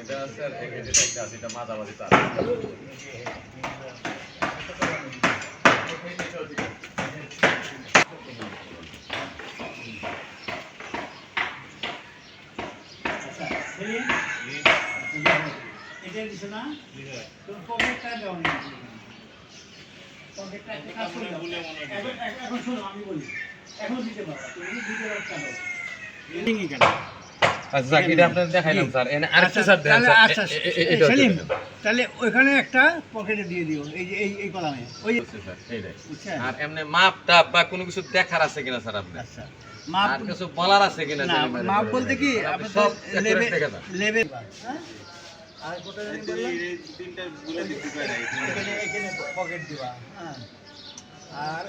এটা স্যার এক কেজি একটা আছে এটা মাঝামাঝি তার Yeah. এটা দিছো না? তোর পকেটটা দাও না। পকেটটা একটা করে দাও। এখন এখন- শোনো আমি বলি। এখন দিতে পারো। তুমি দিতে পারছ না কেন? আচ্ছা এটা আপনাদের দেখাইলাম স্যার। এনে আরেকটা স্যার দেন স্যার। আচ্ছা এ- এ- এ- এটা সেলিম তাহলে ওইখানে একটা পকেটে দিয়ে দিও এই যে এই এই কলামে। ওই স্যার এইটাই আর এমনি মাপ টাপ বা কোনো কিছু দেখার আছে কিনা স্যার আপনি আচ্ছা মাপ কিছু বলার আছে কিনা মাপ বলতে কি আপনি আপনি সব লেভেল লেভেল হ্যাঁ? আর এখানে পকেট দিবা হ্যাঁ। আর